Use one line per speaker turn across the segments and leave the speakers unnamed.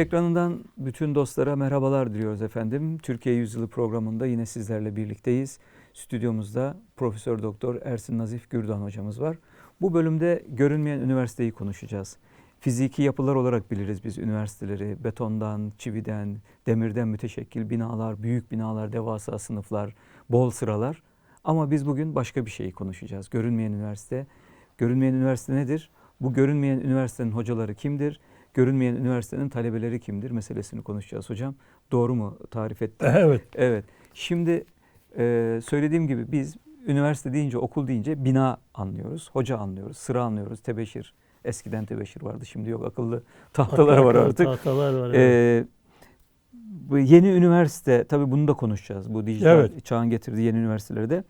Ekranından bütün dostlara merhabalar diliyoruz efendim. Türkiye Yüzyılı programında yine sizlerle birlikteyiz. Stüdyomuzda Profesör Doktor Ersin Nazif Gürdan hocamız var. Bu bölümde görünmeyen üniversiteyi konuşacağız. Fiziki yapılar olarak biliriz biz üniversiteleri. Betondan, çividen, demirden müteşekkil binalar, büyük binalar, devasa sınıflar, bol sıralar. Ama biz bugün başka bir şeyi konuşacağız. Görünmeyen üniversite. Görünmeyen üniversite nedir? Bu görünmeyen üniversitenin hocaları kimdir? Görünmeyen üniversitenin talebeleri kimdir meselesini konuşacağız hocam. Doğru mu tarif ettim?
Evet.
Evet. Şimdi e, söylediğim gibi biz üniversite deyince, okul deyince bina anlıyoruz, hoca anlıyoruz, sıra anlıyoruz, tebeşir. Eskiden tebeşir vardı, şimdi yok. Akıllı tahtalar var
Akıllı
artık.
Tahtalar var. evet.
Ee, bu yeni üniversite, tabii bunu da konuşacağız. Bu dijital
Evet.
çağın getirdiği yeni üniversitelerde.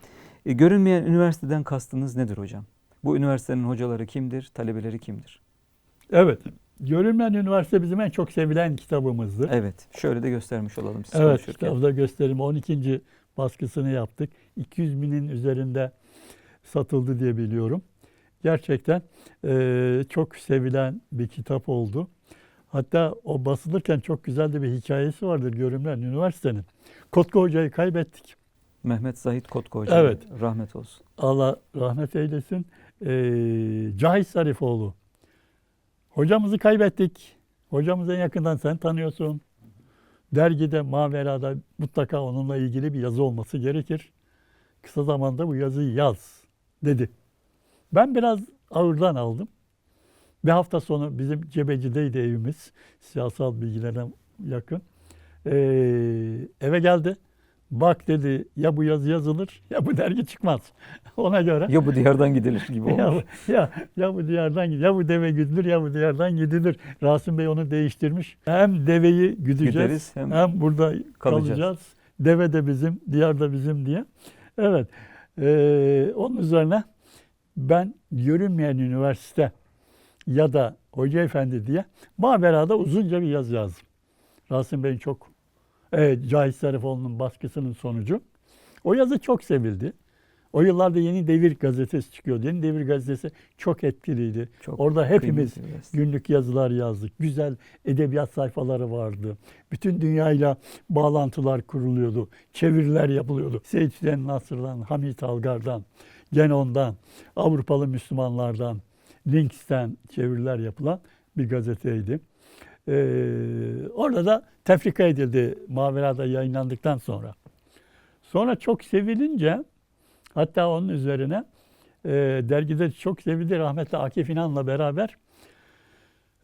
E, görünmeyen üniversiteden kastınız nedir hocam? Bu üniversitenin hocaları kimdir, talebeleri kimdir?
evet. Görünmeyen Üniversite bizim en çok sevilen kitabımızdı.
Evet, şöyle de göstermiş olalım siz
Evet, kitabda gösterim 12. baskısını yaptık. 200 binin üzerinde satıldı diye biliyorum. Gerçekten eee, çok sevilen bir kitap oldu. Hatta o basılırken çok güzel de bir hikayesi vardır Görünmeyen Üniversite'nin. Kotku Hoca'yı kaybettik.
Mehmet Zahit Kotku hocam.
Evet.
Rahmet olsun.
Allah rahmet eylesin. Eee Cahit Zarifoğlu. Hocamızı kaybettik. Hocamızı en yakından sen tanıyorsun. Dergide, Mavera'da mutlaka onunla ilgili bir yazı olması gerekir. Kısa zamanda bu yazıyı yaz dedi. Ben biraz ağırdan aldım. Bir hafta sonu bizim Cebeci'deydi evimiz. Siyasal bilgilere yakın. Ee, eve geldi. Bak dedi ya bu yazı yazılır ya bu dergi çıkmaz. Ona göre
Ya bu diyardan gidilir gibi
ya,
olmuş.
bu- ya, ya bu diyardan ya bu deve güdülür ya bu diyardan gidilir. Rasim Bey onu değiştirmiş. Hem deveyi güdeceğiz
Güderiz, hem
hem, burada
kalacağız.
kalacağız. Deve de bizim, diyar da bizim diye. Evet. Ee, onun üzerine ben görünmeyen üniversite ya da hoca efendi diye Mavera'da uzunca bir yazı yazdım. Rasim Bey'in çok evet, Cahit Zarifoğlu'nun baskısının sonucu. O yazı çok sevildi. O yıllarda Yeni Devir gazetesi çıkıyordu. Yeni Devir gazetesi çok etkiliydi.
Çok
Orada hepimiz günlük yazılar yazdık. Güzel edebiyat sayfaları vardı. Bütün dünyayla bağlantılar kuruluyordu. Çeviriler yapılıyordu. Seyit Hüseyin Nasır'dan, Hamit Algar'dan, Genon'dan, Avrupalı Müslümanlardan, Links'ten çeviriler yapılan bir gazeteydi. Ee, orada da tefrika edildi Mavera'da yayınlandıktan sonra. Sonra çok sevilince hatta onun üzerine e, dergide çok sevildi rahmetli Akif İnan'la beraber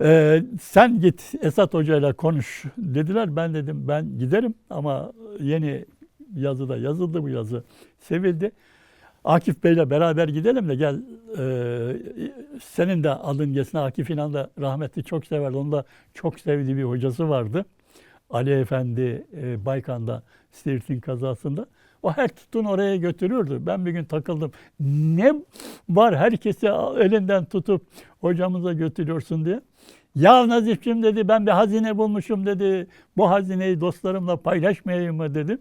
e, sen git Esat Hoca ile konuş dediler. Ben dedim ben giderim ama yeni yazıda yazıldı bu yazı sevildi. Akif Bey'le beraber gidelim de gel e, senin de adın geçsin. Akif İnan da rahmetli çok severdi. Onun da çok sevdiği bir hocası vardı. Ali Efendi e, Baykan'da Siirt'in kazasında. O her tuttuğunu oraya götürürdü. Ben bir gün takıldım. Ne var herkesi elinden tutup hocamıza götürüyorsun diye. Ya Nazif'cim dedi ben bir hazine bulmuşum dedi. Bu hazineyi dostlarımla paylaşmayayım mı dedi.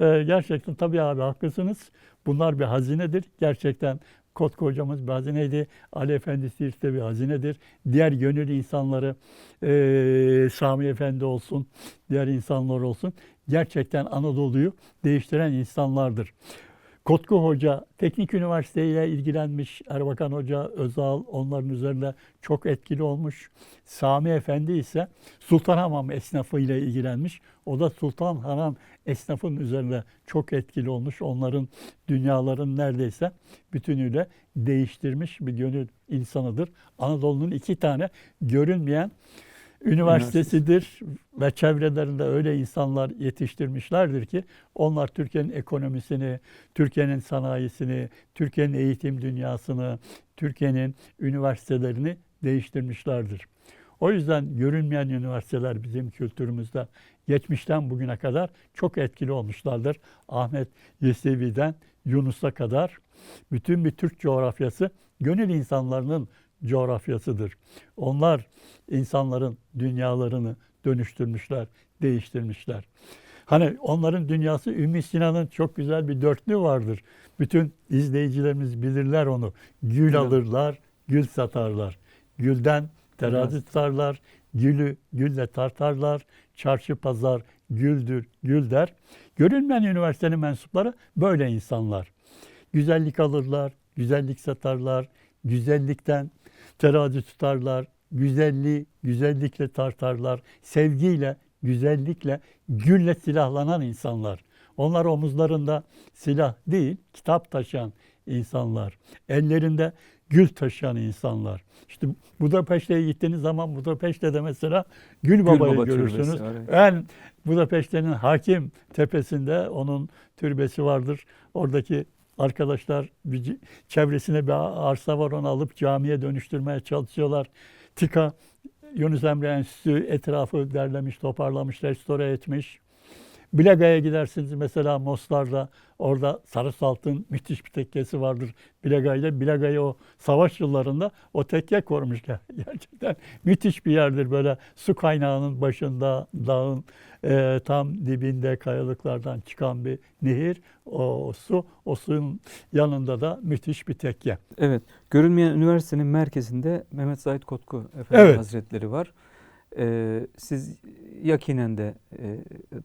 Ee, gerçekten tabii abi haklısınız. Bunlar bir hazinedir. Gerçekten Kotku hocamız bir hazineydi. Ali Efendi Siirt'te bir hazinedir. Diğer gönül insanları eee Sami Efendi olsun, diğer insanlar olsun. Gerçekten Anadolu'yu değiştiren insanlardır. Kotku Hoca teknik üniversiteyle ilgilenmiş. Erbakan Hoca, Özal onların üzerinde çok etkili olmuş. Sami Efendi ise Sultanhamam esnafı ile ilgilenmiş. O da Sultanhamam esnafın üzerinde çok etkili olmuş. Onların dünyaların neredeyse bütünüyle değiştirmiş bir gönül insanıdır. Anadolu'nun iki tane görünmeyen üniversitesidir ve çevrelerinde öyle insanlar yetiştirmişlerdir ki onlar Türkiye'nin ekonomisini, Türkiye'nin sanayisini, Türkiye'nin eğitim dünyasını, Türkiye'nin üniversitelerini değiştirmişlerdir. O yüzden görünmeyen üniversiteler bizim kültürümüzde geçmişten bugüne kadar çok etkili olmuşlardır. Ahmet Yesevi'den Yunus'a kadar bütün bir Türk coğrafyası gönül insanlarının coğrafyasıdır. Onlar insanların dünyalarını dönüştürmüşler, değiştirmişler. Hani onların dünyası Ümmü Sinan'ın çok güzel bir dörtlü vardır. Bütün izleyicilerimiz bilirler onu. Gül alırlar, gül satarlar. Gülden terazi tutarlar, Gülü gülle tartarlar, çarşı pazar güldür gül der. Görünmeyen üniversitenin mensupları böyle insanlar. Güzellik alırlar, güzellik satarlar, güzellikten terazi tutarlar, güzelliği güzellikle tartarlar, sevgiyle, güzellikle, gülle silahlanan insanlar. Onlar omuzlarında silah değil, kitap taşıyan insanlar. Ellerinde gül taşıyan insanlar. İşte Budapeşte'ye gittiğiniz zaman Budapeşte'de de mesela Gül Baba'yı
Baba
görürsünüz.
türbesi evet.
En Budapeşte'nin hakim tepesinde onun türbesi vardır. Oradaki arkadaşlar bir çevresine bir arsa var onu alıp camiye dönüştürmeye çalışıyorlar. TİKA Yunus Emre Enstitüsü etrafı derlemiş, toparlamış, restore etmiş. Bilaga'ya gidersiniz mesela Mostar'da orada Sarı Salt'ın müthiş bir tekkesi vardır Bilaga'yla. Bilaga'yı o savaş yıllarında o tekke korumuşlar. Gerçekten müthiş bir yerdir böyle su kaynağının başında dağın e, tam dibinde kayalıklardan çıkan bir nehir. O su, o suyun yanında da müthiş bir tekke.
Evet, görünmeyen üniversitenin merkezinde Mehmet Zahit Kotku Efendi
Evet.
Hazretleri var. Ee, siz yakinen de e,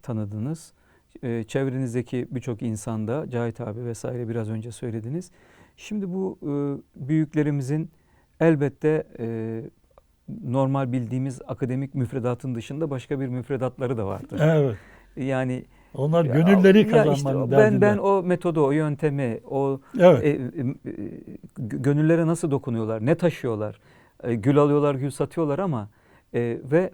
tanıdınız. E, çevrenizdeki birçok insanda Cahit abi vesaire biraz önce söylediniz. Şimdi bu e, büyüklerimizin elbette e, normal bildiğimiz akademik müfredatın dışında başka bir müfredatları da vardır.
Evet.
Yani
Onlar gönülleri
ya
kazanmanın
işte o- ben
derdinde.
ben o metodu, o yöntemi, o
evet.
e, e, e, gö- gönüllere nasıl dokunuyorlar, ne taşıyorlar? E, gül alıyorlar, gül satıyorlar ama e, ve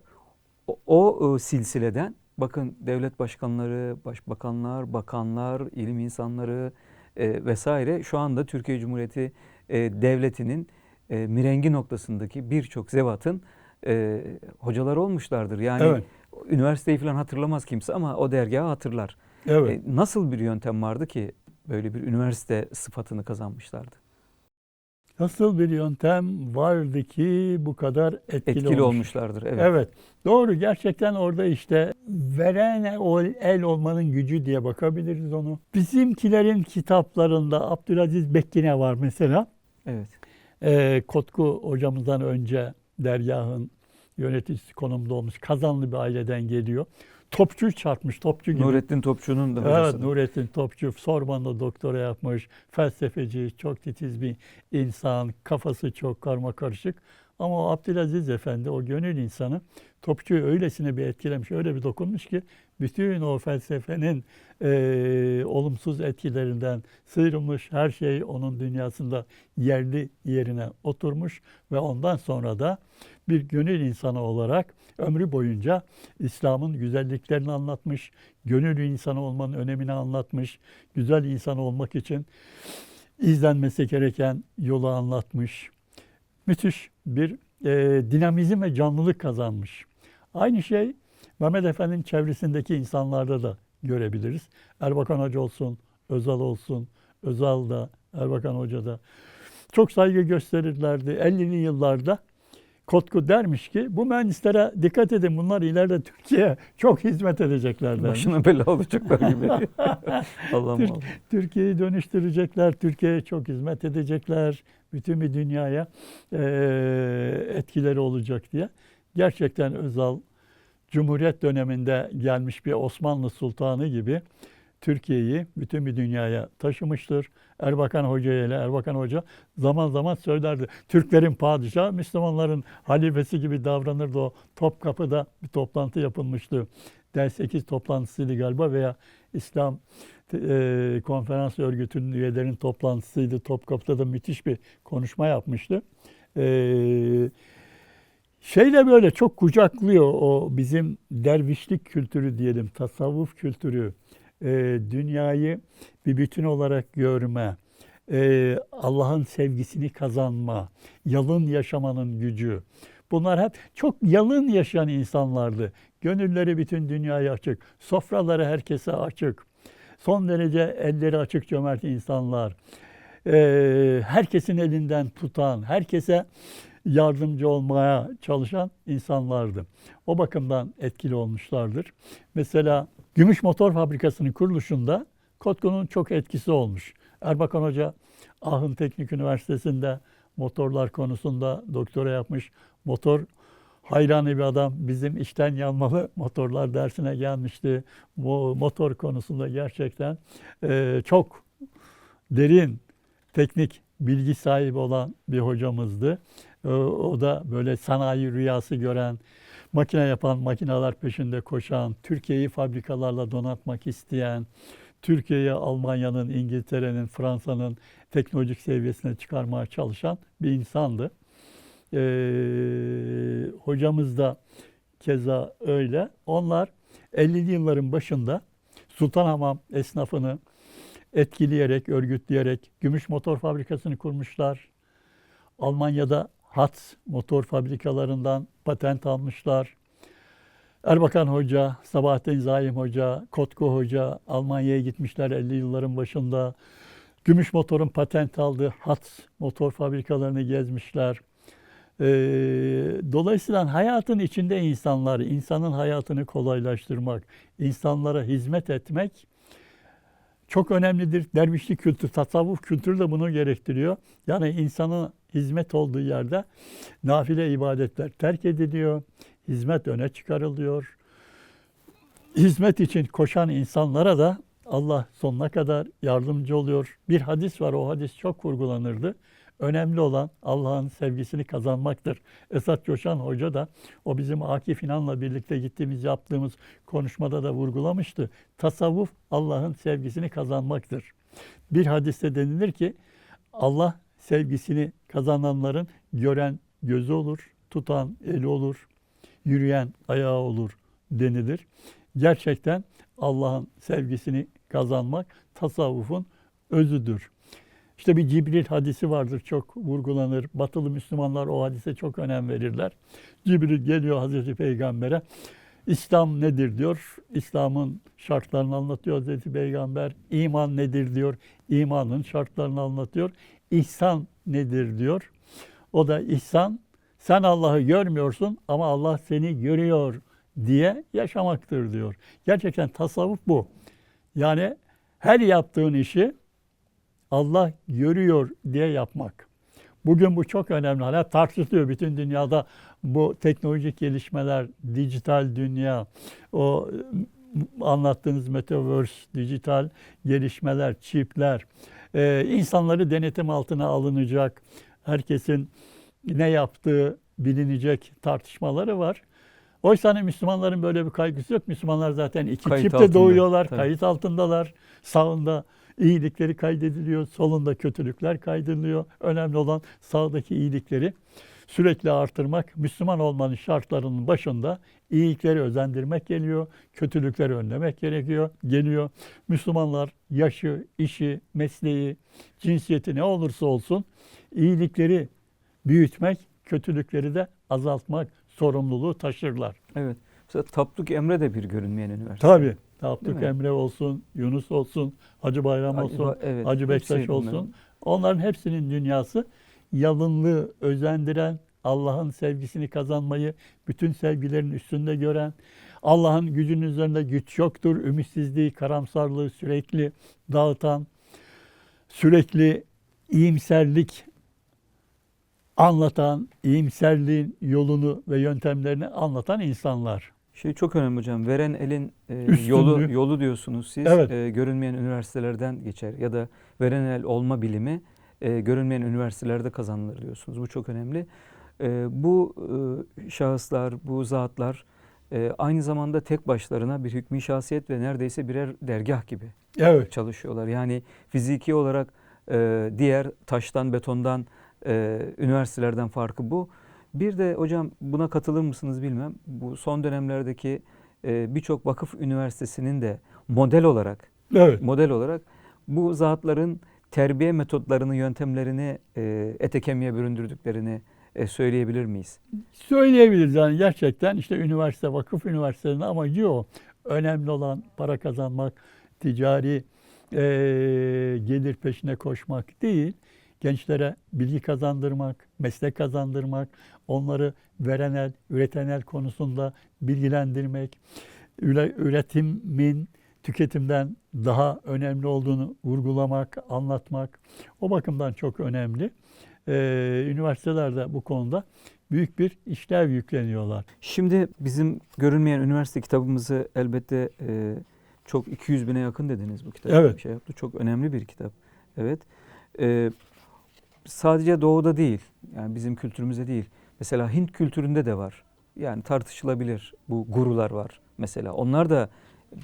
o, o e, silsileden bakın devlet başkanları, başbakanlar, bakanlar, ilim insanları e, vesaire şu anda Türkiye Cumhuriyeti e, devletinin e, mirengi noktasındaki birçok zevatın e, hocaları olmuşlardır. Yani
Evet.
üniversiteyi falan hatırlamaz kimse ama o dergahı hatırlar.
Evet.
E, nasıl bir yöntem vardı ki böyle bir üniversite sıfatını kazanmışlardı?
Nasıl bir yöntem vardı ki bu kadar etkili,
Etkili,
olmuş?
olmuşlardır. Evet.
Evet. Doğru. Gerçekten orada işte veren o el olmanın gücü diye bakabiliriz onu. Bizimkilerin kitaplarında Abdülaziz Bekkine var mesela.
Evet.
Ee, Kotku hocamızdan önce dergahın yöneticisi konumda olmuş. Kazanlı bir aileden geliyor. Topçu çarpmış, topçu gibi.
Nurettin Topçu'nun da
Evet,
hocası.
Nurettin Topçu Sorbon'da doktora yapmış. Felsefeci, çok titiz bir insan. Kafası çok karma karışık. Ama o Abdülaziz Efendi, o gönül insanı Topçu'yu öylesine bir etkilemiş, öyle bir dokunmuş ki bütün o felsefenin eee, olumsuz etkilerinden sıyrılmış. Her şey onun dünyasında yerli yerine oturmuş ve ondan sonra da bir gönül insanı olarak ömrü boyunca İslam'ın güzelliklerini anlatmış, gönül insanı olmanın önemini anlatmış, güzel insan olmak için izlenmesi gereken yolu anlatmış. Müthiş bir e, dinamizm ve canlılık kazanmış. Aynı şey Mehmet Efendi'nin çevresindeki insanlarda da görebiliriz. Erbakan Hoca olsun, Özal olsun, Özal da, Erbakan Hoca da çok saygı gösterirlerdi. 50'li yıllarda Kotku dermiş ki bu mühendislere dikkat edin bunlar ileride Türkiye'ye çok hizmet edecekler dermiş.
Başına bela olacaklar gibi. Allah'ım
Türk-
Allah.
Türkiye'yi dönüştürecekler, Türkiye'ye çok hizmet edecekler, bütün bir dünyaya eee, etkileri olacak diye. Gerçekten Özal, Cumhuriyet döneminde gelmiş bir Osmanlı Sultanı gibi Türkiye'yi bütün bir dünyaya taşımıştır. Erbakan Hoca ile Erbakan Hoca zaman zaman söylerdi. Türklerin padişahı, Müslümanların halifesi gibi davranırdı o. Topkapı'da bir toplantı yapılmıştı. Ders 8 toplantısıydı galiba veya İslam e, konferans örgütünün üyelerinin toplantısıydı. Topkapı'da da müthiş bir konuşma yapmıştı. E, şeyle böyle çok kucaklıyor o bizim dervişlik kültürü diyelim, tasavvuf kültürü, e, dünyayı bir bütün olarak görme, e, Allah'ın sevgisini kazanma, yalın yaşamanın gücü. Bunlar hep çok yalın yaşayan insanlardı. Gönülleri bütün dünyaya açık, sofraları herkese açık. Son derece elleri açık cömert insanlar. Ee, herkesin elinden tutan, herkese yardımcı olmaya çalışan insanlardı. O bakımdan etkili olmuşlardır. Mesela Gümüş Motor Fabrikası'nın kuruluşunda Kotku'nun çok etkisi olmuş. Erbakan Hoca Ahın Teknik Üniversitesi'nde motorlar konusunda doktora yapmış. Motor hayranı bir adam bizim içten yanmalı motorlar dersine gelmişti. Bu motor konusunda gerçekten e, çok derin teknik bilgi sahibi olan bir hocamızdı. E, o da böyle sanayi rüyası gören, makine yapan, makineler peşinde koşan, Türkiye'yi fabrikalarla donatmak isteyen, Türkiye'yi Almanya'nın, İngiltere'nin, Fransa'nın teknolojik seviyesine çıkarmaya çalışan bir insandı. Ee, hocamız da keza öyle. Onlar 50'li yılların başında Sultanhamam esnafını etkileyerek, örgütleyerek gümüş motor fabrikasını kurmuşlar. Almanya'da Hatz motor fabrikalarından patent almışlar. Erbakan Hoca, Sabahattin Zaim Hoca, Kotko Hoca Almanya'ya gitmişler 50 yılların başında. Gümüş motorun patent aldığı Hatz motor fabrikalarını gezmişler. Ee, dolayısıyla hayatın içinde insanlar, insanın hayatını kolaylaştırmak, insanlara hizmet etmek çok önemlidir. Dervişlik kültür, tasavvuf kültürü de bunu gerektiriyor. Yani insanın hizmet olduğu yerde nafile ibadetler terk ediliyor, hizmet öne çıkarılıyor. Hizmet için koşan insanlara da Allah sonuna kadar yardımcı oluyor. Bir hadis var, o hadis çok vurgulanırdı. Önemli olan Allah'ın sevgisini kazanmaktır. Esat Coşan Hoca da o bizim Akif İnan'la birlikte gittiğimiz yaptığımız konuşmada da vurgulamıştı. Tasavvuf Allah'ın sevgisini kazanmaktır. Bir hadiste denilir ki Allah sevgisini kazananların gören gözü olur, tutan eli olur, yürüyen ayağı olur denilir. Gerçekten Allah'ın sevgisini kazanmak tasavvufun özüdür. İşte bir Cibril hadisi vardır çok vurgulanır. Batılı Müslümanlar o hadise çok önem verirler. Cibril geliyor Hazreti Peygamber'e. İslam nedir diyor. İslam'ın şartlarını anlatıyor Hazreti Peygamber. İman nedir diyor. İmanın şartlarını anlatıyor. İhsan nedir diyor. O da ihsan sen Allah'ı görmüyorsun ama Allah seni görüyor diye yaşamaktır diyor. Gerçekten tasavvuf bu. Yani her yaptığın işi Allah görüyor diye yapmak. Bugün bu çok önemli. Hala tartışılıyor bütün dünyada bu teknolojik gelişmeler, dijital dünya, o anlattığınız metaverse, dijital gelişmeler, çipler, e, insanları denetim altına alınacak, herkesin ne yaptığı bilinecek tartışmaları var. Oysa hani Müslümanların böyle bir kaygısı yok. Müslümanlar zaten iki
Kayıt
çifte
altında,
doğuyorlar,
tabii.
kayıt altındalar. Sağında iyilikleri kaydediliyor, solunda kötülükler kaydediliyor. Önemli olan sağdaki iyilikleri sürekli artırmak. Müslüman olmanın şartlarının başında iyilikleri özendirmek geliyor, kötülükleri önlemek gerekiyor, geliyor. Müslümanlar yaşı, işi, mesleği, cinsiyeti ne olursa olsun iyilikleri büyütmek, kötülükleri de azaltmak sorumluluğu taşırlar.
Evet. Mesela Tapduk Emre de bir görünmeyen üniversite.
Tabii. Tapduk? Emre olsun, Yunus olsun, Hacı Bayram
Hacı
olsun,
Ba- evet,
Hacı Bektaş
bunların.
olsun. Onların hepsinin dünyası yalınlığı özendiren, Allah'ın sevgisini kazanmayı bütün sevgilerin üstünde gören, Allah'ın gücünün üzerinde güç yoktur, ümitsizliği, karamsarlığı sürekli dağıtan, sürekli iyimserlik anlatan, iyimserliğin yolunu ve yöntemlerini anlatan insanlar.
Şey çok önemli hocam. Veren elin e,
Üstünlüğü.
yolu yolu diyorsunuz siz.
Evet.
E, görünmeyen üniversitelerden geçer ya da veren el olma bilimi e, görünmeyen üniversitelerde kazanılır diyorsunuz. Bu çok önemli. E, bu e, şahıslar, bu zatlar e, aynı zamanda tek başlarına bir hükmü şahsiyet ve neredeyse birer dergah gibi
Evet.
çalışıyorlar. Yani fiziki olarak e, diğer taştan, betondan, e, üniversitelerden farkı bu. Bir de hocam buna katılır mısınız bilmem. Bu son dönemlerdeki e, birçok vakıf üniversitesinin de model olarak
Evet.
model olarak bu zatların terbiye metotlarını, yöntemlerini e, ete kemiğe büründürdüklerini e, söyleyebilir miyiz?
Söyleyebiliriz yani gerçekten işte üniversite, vakıf üniversitelerinin amacı o. Önemli olan para kazanmak, ticari eee, gelir peşine koşmak değil. Gençlere bilgi kazandırmak, meslek kazandırmak, onları veren el, üreten el konusunda bilgilendirmek, üre- üretimin tüketimden daha önemli olduğunu vurgulamak, anlatmak o bakımdan çok önemli. e, üniversiteler de bu konuda büyük bir işlev yükleniyorlar.
Şimdi bizim görünmeyen üniversite kitabımızı elbette e, çok 200 bine yakın dediniz bu kitap.
Evet.
Şey yaptı. Çok önemli bir kitap. Evet. E, sadece doğuda değil. Yani bizim kültürümüzde değil. Mesela Hint kültüründe de var. Yani tartışılabilir. Bu gurular var mesela. Onlar da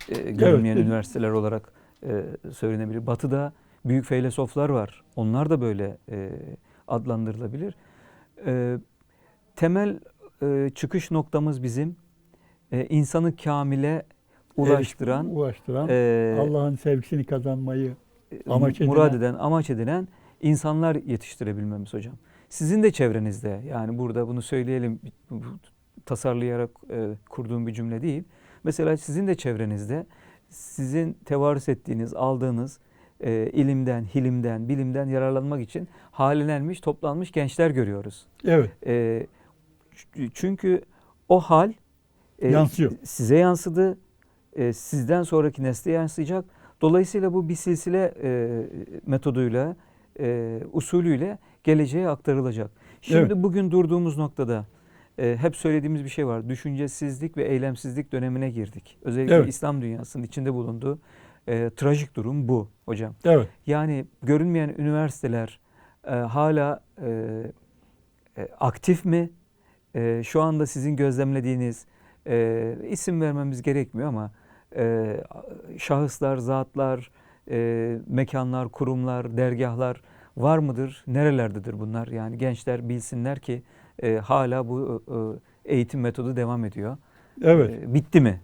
e, görünmeyen
Evet.
üniversiteler olarak e, söylenebilir. Batı'da büyük filozoflar var. Onlar da böyle e, adlandırılabilir. E, temel e, çıkış noktamız bizim e, insanı kamile ulaştıran,
Erişim- ulaştıran
e,
Allah'ın sevgisini kazanmayı amaç
murad
edinen-
eden, amaç edilen insanlar yetiştirebilmemiz hocam. Sizin de çevrenizde yani burada bunu söyleyelim tasarlayarak e, kurduğum bir cümle değil. Mesela sizin de çevrenizde sizin tevarüs ettiğiniz, aldığınız e, ilimden, hilimden, bilimden yararlanmak için halinlenmiş, toplanmış gençler görüyoruz.
evet
E, çünkü o hal e,
Yansıyor.
size yansıdı, e, sizden sonraki nesle yansıyacak. Dolayısıyla bu bir silsile e, metoduyla, e, usulüyle geleceğe aktarılacak. Şimdi
Evet.
bugün durduğumuz noktada e, hep söylediğimiz bir şey var. Düşüncesizlik ve eylemsizlik dönemine girdik. Özellikle
Evet.
İslam dünyasının içinde bulunduğu e, trajik durum bu hocam.
evet
Yani görünmeyen üniversiteler e, hala e, e, aktif mi? E, şu anda sizin gözlemlediğiniz e, isim vermemiz gerekmiyor ama e, şahıslar, zatlar, e, mekanlar, kurumlar, dergahlar var mıdır? Nerelerdedir bunlar? Yani gençler bilsinler ki e, hala bu e, eğitim metodu devam ediyor.
evet
E, bitti mi?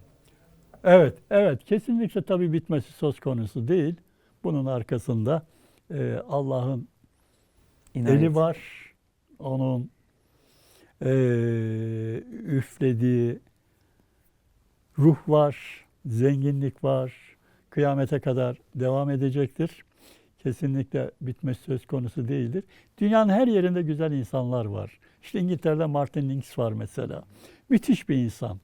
evet evet kesinlikle tabii bitmesi söz konusu değil. Bunun arkasında e, Allah'ın eli var. Onun e, üflediği ruh var, zenginlik var. Kıyamete kadar devam edecektir. Kesinlikle bitmesi söz konusu değildir. Dünyanın her yerinde güzel insanlar var. İşte İngiltere'de Martin Links var mesela. Müthiş bir insan.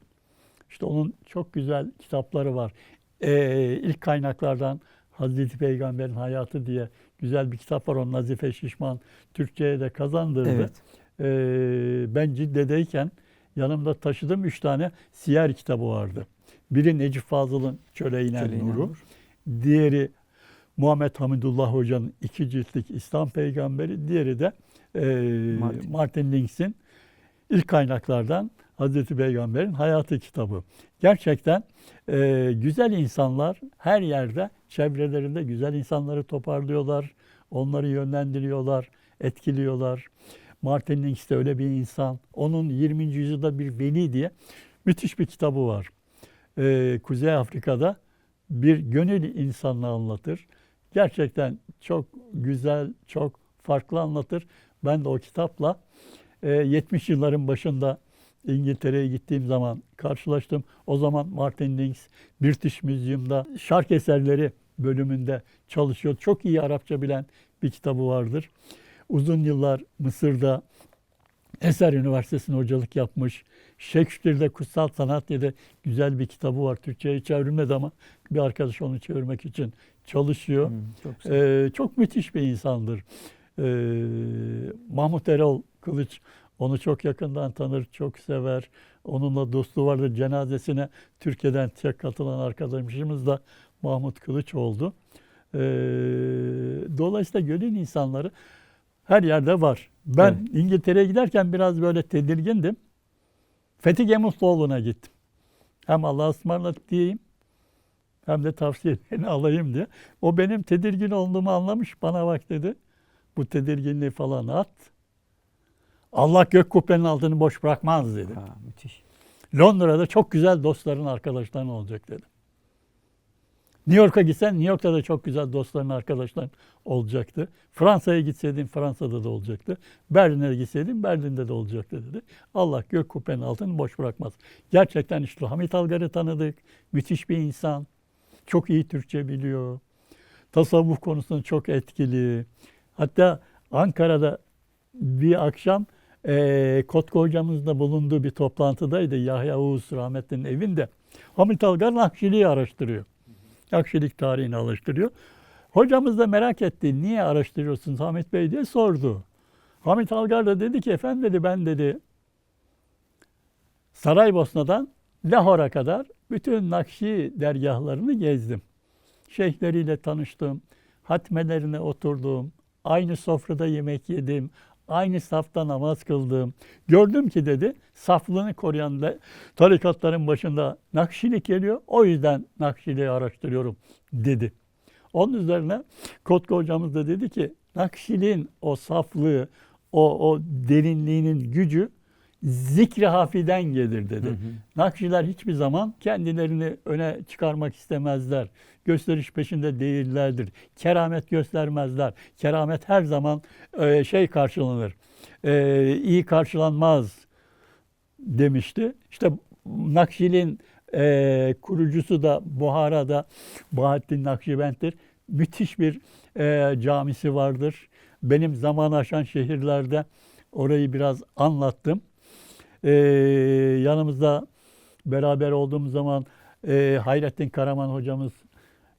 İşte onun çok güzel kitapları var. Ee, ilk kaynaklardan Hazreti Peygamber'in hayatı diye güzel bir kitap var. Onun Nazife Şişman Türkçe'ye de kazandırdı.
Evet.
Ee, ben Cidde'deyken yanımda taşıdığım üç tane siyer kitabı vardı. Biri Necip Fazıl'ın Çöle inen Nuru. Diğeri Muhammed Hamidullah Hoca'nın iki ciltlik İslam Peygamberi. Diğeri de e,
Martin.
Martin. Links'in ilk kaynaklardan Hazreti Peygamber'in hayatı kitabı. Gerçekten e, güzel insanlar her yerde çevrelerinde güzel insanları toparlıyorlar. Onları yönlendiriyorlar, etkiliyorlar. Martin Links de öyle bir insan. Onun 20. yüzyılda bir veli diye müthiş bir kitabı var. E, Kuzey Afrika'da bir gönül insanını anlatır. Gerçekten çok güzel, çok farklı anlatır. Ben de o kitapla e, 70 yılların başında İngiltere'ye gittiğim zaman karşılaştım. O zaman Martin Links British Museum'da şark eserleri bölümünde çalışıyor. Çok iyi Arapça bilen bir kitabı vardır. Uzun yıllar Mısır'da Eser Üniversitesi'nde hocalık yapmış. Shakespeare'de Kutsal Sanat diye de güzel bir kitabı var. Türkçe'ye çevrilmedi ama bir arkadaş onu çevirmek için çalışıyor.
Hmm, çok.
Ee, çok müthiş bir insandır. Ee, Mahmut Erol Kılıç onu çok yakından tanır, çok sever. Onunla dostluğu vardır. Cenazesine Türkiye'den tek katılan arkadaşımız da Mahmut Kılıç oldu. Ee, dolayısıyla gönül insanları her yerde var. Ben İngiltere'ye giderken biraz böyle tedirgindim. Fethi Gemusluoğlu'na gittim. Hem Allah'a ısmarladık diyeyim hem de tavsiyelerini alayım diye. O benim tedirgin olduğumu anlamış. Bana bak dedi. Bu tedirginliği falan at. Allah gök kubbenin altını boş bırakmaz dedi.
Ha, müthiş.
Londra'da çok güzel dostların, arkadaşların olacak dedi. New York'a gitsen New York'ta da çok güzel dostların, arkadaşların olacaktı. Fransa'ya gitseydin Fransa'da da olacaktı. Berlin'e gitseydin Berlin'de de olacaktı dedi. Allah gök kubbenin altını boş bırakmaz. Gerçekten işte Hamit Algar'ı tanıdık. Müthiş bir insan. Çok iyi Türkçe biliyor. Tasavvuf konusunda çok etkili. Hatta Ankara'da bir akşam eee Kotku hocamız da bulunduğu bir toplantıdaydı. Yahya Oğuz rahmetlinin evinde. Hamit Algar Nakşili'yi araştırıyor. Nakşilik tarihini araştırıyor. Hocamız da merak etti. Niye araştırıyorsunuz Hamit Bey diye sordu. Hamit Algar da dedi ki efendim dedi ben dedi Saraybosna'dan Lahor'a kadar bütün Nakşi dergahlarını gezdim. Şeyhleriyle tanıştım. Hatmelerine oturdum. Aynı sofrada yemek yedim. Aynı safta namaz kıldım. Gördüm ki dedi saflığını koruyan da tarikatların başında Nakşilik geliyor. O yüzden Nakşiliği araştırıyorum dedi. Onun üzerine Kotku hocamız da dedi ki Nakşiliğin o saflığı, o, o derinliğinin gücü zikri hafiden gelir dedi.
Hı hı.
Nakşiler hiçbir zaman kendilerini öne çıkarmak istemezler. Gösteriş peşinde değillerdir. Keramet göstermezler. Keramet her zaman e, şey karşılanır. E, iyi karşılanmaz demişti. İşte Nakşil'in e, kurucusu da Buhara'da Bahattin Nakşibend'dir. Müthiş bir e, camisi vardır. Benim zaman aşan şehirlerde orayı biraz anlattım. E, yanımızda beraber olduğumuz zaman e, Hayrettin Karaman hocamız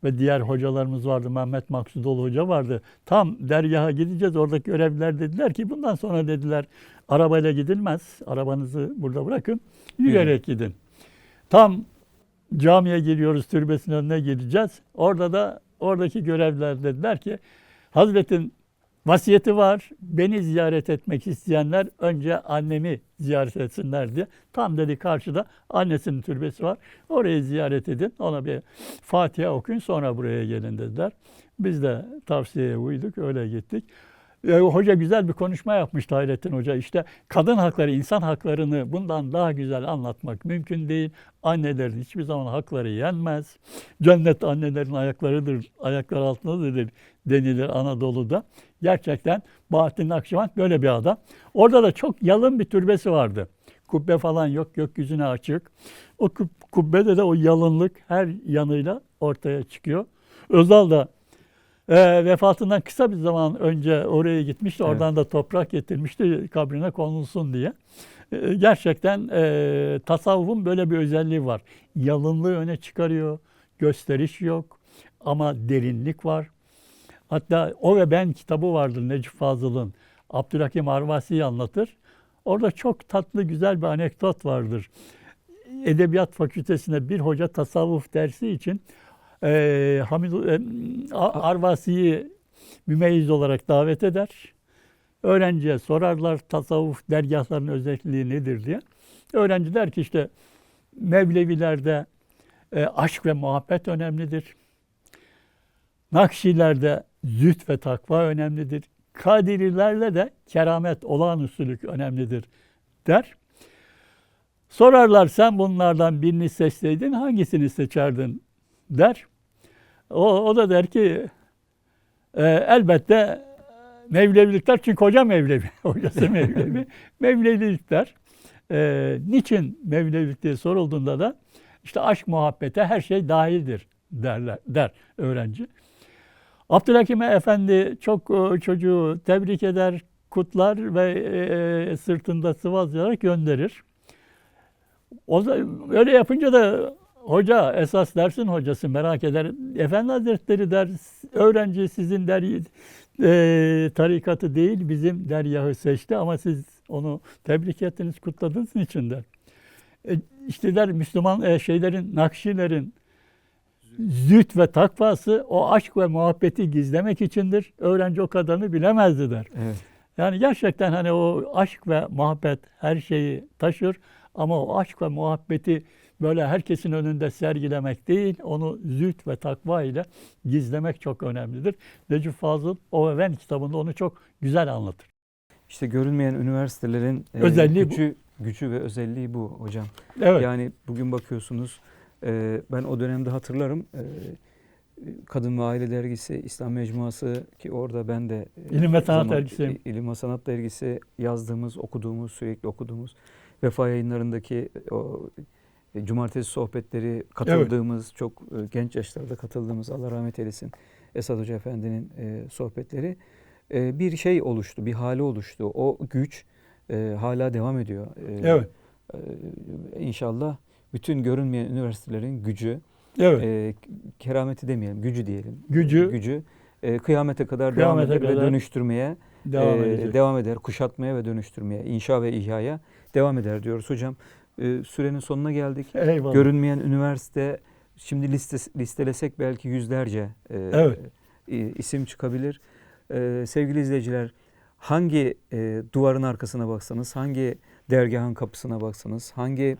ve diğer hocalarımız vardı. Mehmet Maksudoğlu hoca vardı. Tam dergaha gideceğiz. Oradaki görevliler dediler ki bundan sonra dediler arabayla gidilmez. Arabanızı burada bırakın. Yürüyerek gidin. Tam camiye giriyoruz, türbesinin önüne gideceğiz. Orada da oradaki görevliler dediler ki Hazretin vasiyeti var. Beni ziyaret etmek isteyenler önce annemi ziyaret etsinler diye. Tam dedi karşıda annesinin türbesi var. Orayı ziyaret edin. Ona bir Fatiha okuyun sonra buraya gelin dediler. Biz de tavsiyeye uyduk. Öyle gittik. E, hoca güzel bir konuşma yapmıştı Hayrettin Hoca. İşte kadın hakları, insan haklarını bundan daha güzel anlatmak mümkün değil. Annelerin hiçbir zaman hakları yenmez. Cennet annelerin ayaklarıdır, ayaklar altındadır denilir Anadolu'da. Gerçekten Bahattin Nakşibend böyle bir adam. Orada da çok yalın bir türbesi vardı. Kubbe falan yok, gökyüzüne açık. O kub- kubbede de o yalınlık her yanıyla ortaya çıkıyor. Özal da e, vefatından kısa bir zaman önce oraya gitmişti.
Evet.
Oradan da toprak getirmişti kabrine konulsun diye. E, gerçekten e, tasavvufun böyle bir özelliği var. Yalınlığı öne çıkarıyor. Gösteriş yok ama derinlik var. Hatta O ve Ben kitabı vardır Necip Fazıl'ın. Abdülhakim Arvasi'yi anlatır. Orada çok tatlı güzel bir anekdot vardır. Edebiyat Fakültesine bir hoca tasavvuf dersi için e, Hamid e, Arvasi'yi mümeyyiz olarak davet eder. Öğrenciye sorarlar tasavvuf dergahlarının özelliği nedir diye. Öğrenci der ki işte Mevlevilerde e, aşk ve muhabbet önemlidir. Nakşilerde züht ve takva önemlidir. Kadirilerle de keramet, olağanüstülük önemlidir der. Sorarlar sen bunlardan birini seçseydin hangisini seçerdin der. O, o da der ki "E, elbette Mevlevilikler çünkü hoca Mevlevi, hocası Mevlevi. Mevlevilik der. E, niçin Mevlevilik diye sorulduğunda da işte aşk muhabbete her şey dahildir derler, der öğrenci. Abdülhakim Efendi çok e, çocuğu tebrik eder, kutlar ve e, sırtında sıvazlayarak gönderir. O da, öyle yapınca da hoca esas dersin hocası merak eder. Efendi Hazretleri der öğrenci sizin der e, tarikatı değil bizim deryahı seçti ama siz onu tebrik ettiniz kutladınız için der. E, işte der Müslüman e, şeylerin Nakşilerin züht ve takvası o aşk ve muhabbeti gizlemek içindir. Öğrenci o kadarını bilemezdi der.
Evet.
Yani gerçekten hani o aşk ve muhabbet her şeyi taşır ama o aşk ve muhabbeti böyle herkesin önünde sergilemek değil, onu züht ve takva ile gizlemek çok önemlidir. Necip Fazıl O ve Ben kitabında onu çok güzel anlatır.
İşte görünmeyen üniversitelerin e,
Özelliği bu.
gücü, gücü ve özelliği bu hocam.
Evet.
Yani bugün bakıyorsunuz e, ben o dönemde hatırlarım e, Kadın ve Aile Dergisi, İslam Mecmuası ki orada ben de
İlim ve Sanat
zaman-
Dergisi.
İlim ve Sanat Dergisi yazdığımız, okuduğumuz, sürekli okuduğumuz Vefa yayınlarındaki o cumartesi sohbetleri katıldığımız, çok e, genç yaşlarda katıldığımız Allah rahmet eylesin Esad Hoca Efendi'nin e, sohbetleri e, bir şey oluştu, bir hali oluştu. O güç e, hala devam ediyor. E,
Evet.
e, inşallah bütün görünmeyen üniversitelerin gücü,
Evet.
e, kerameti demeyelim, gücü diyelim.
Gücü.
gücü e, kıyamete kadar
Kıyamete
devam eder ve dönüştürmeye
Devam
e,
edecek.
devam eder. Kuşatmaya ve dönüştürmeye, inşa ve ihyaya devam eder diyoruz hocam. E, sürenin sonuna geldik.
Eyvallah.
Görünmeyen üniversite şimdi liste, listelesek belki yüzlerce e,
Evet.
e, isim çıkabilir. E, sevgili izleyiciler hangi e, duvarın arkasına baksanız, hangi dergahın kapısına baksanız, hangi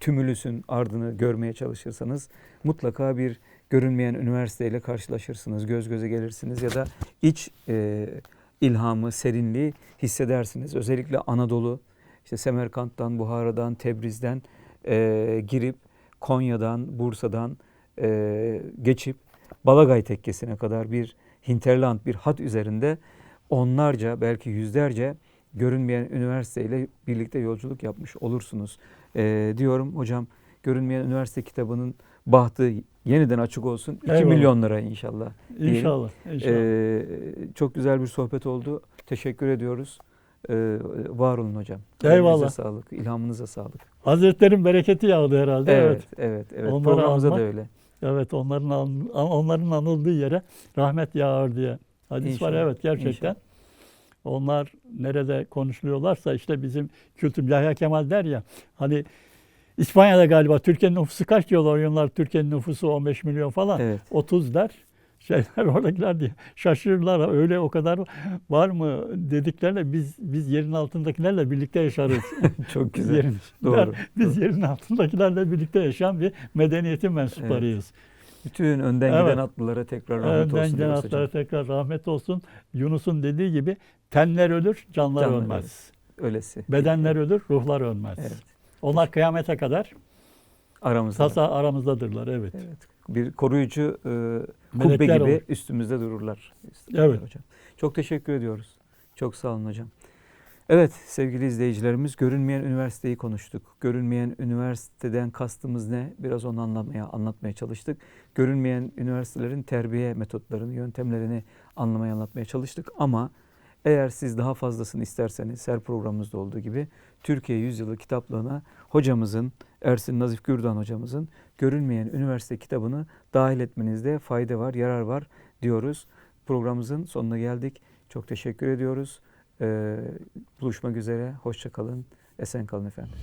tümülüsün ardını görmeye çalışırsanız mutlaka bir görünmeyen üniversiteyle karşılaşırsınız, göz göze gelirsiniz ya da iç e, ilhamı, serinliği hissedersiniz. Özellikle Anadolu, işte Semerkant'tan, Buhara'dan, Tebriz'den e, girip Konya'dan, Bursa'dan e, geçip Balagay Tekkesi'ne kadar bir hinterland, bir hat üzerinde onlarca belki yüzlerce görünmeyen üniversiteyle birlikte yolculuk yapmış olursunuz e, diyorum. Hocam görünmeyen üniversite kitabının bahtı yeniden açık olsun. 2
Eyvallah.
milyonlara inşallah. diyelim.
İnşallah. inşallah.
Ee, çok güzel bir sohbet oldu. Teşekkür ediyoruz. Ee, var olun hocam.
Eyvallah.
Sağlık, ilhamınıza sağlık.
Hazretlerin bereketi yağdı herhalde. Evet.
Evet, evet, evet.
Onları
Programımızda da
almak-
öyle.
Evet, onların an- onların anıldığı yere rahmet yağar diye hadis
İnşallah,
var. Evet, gerçekten.
inşallah.
Onlar nerede konuşuluyorlarsa işte bizim kültür Yahya Kemal der ya hani İspanya'da galiba Türkiye'nin nüfusu kaç diyorlar oyunlar Türkiye'nin nüfusu 15 milyon falan.
Evet.
30 der. Şeyler oradakiler diye şaşırırlar. Öyle o kadar var mı dediklerine biz biz yerin altındakilerle birlikte yaşarız.
Çok güzel.
Yerin,
Doğru.
Biz yerin altındakilerle birlikte yaşayan bir medeniyetin mensuplarıyız.
Bütün önden
Evet.
giden atlılara tekrar rahmet
Önden
olsun diyoruz
cenatlara
hocam.
tekrar rahmet olsun. Yunus'un dediği gibi tenler ölür, canlar,
Canlar
ölmez.
Öylesi.
Bedenler ölür, ruhlar ölmez.
Evet.
Onlar kıyamete kadar
Aramızda.
sasa aramızdadırlar. Evet.
Evet. Bir koruyucu e, kubbe
Melekler
gibi
olur.
üstümüzde dururlar.
Evet.
hocam. Çok teşekkür ediyoruz. Çok sağ olun hocam. Evet sevgili izleyicilerimiz görünmeyen üniversiteyi konuştuk. Görünmeyen üniversiteden kastımız ne? Biraz onu anlamaya, anlatmaya çalıştık. Görünmeyen üniversitelerin terbiye metotlarını, yöntemlerini anlamaya, anlatmaya çalıştık. Ama eğer siz daha fazlasını isterseniz her programımızda olduğu gibi Türkiye Yüzyılı kitaplığına hocamızın, Ersin Nazif Gürdan hocamızın Görünmeyen Üniversite kitabını dahil etmenizde fayda var, yarar var diyoruz. Programımızın sonuna geldik. Çok teşekkür ediyoruz. Ee, buluşmak üzere. Hoşça kalın. Esen kalın efendim.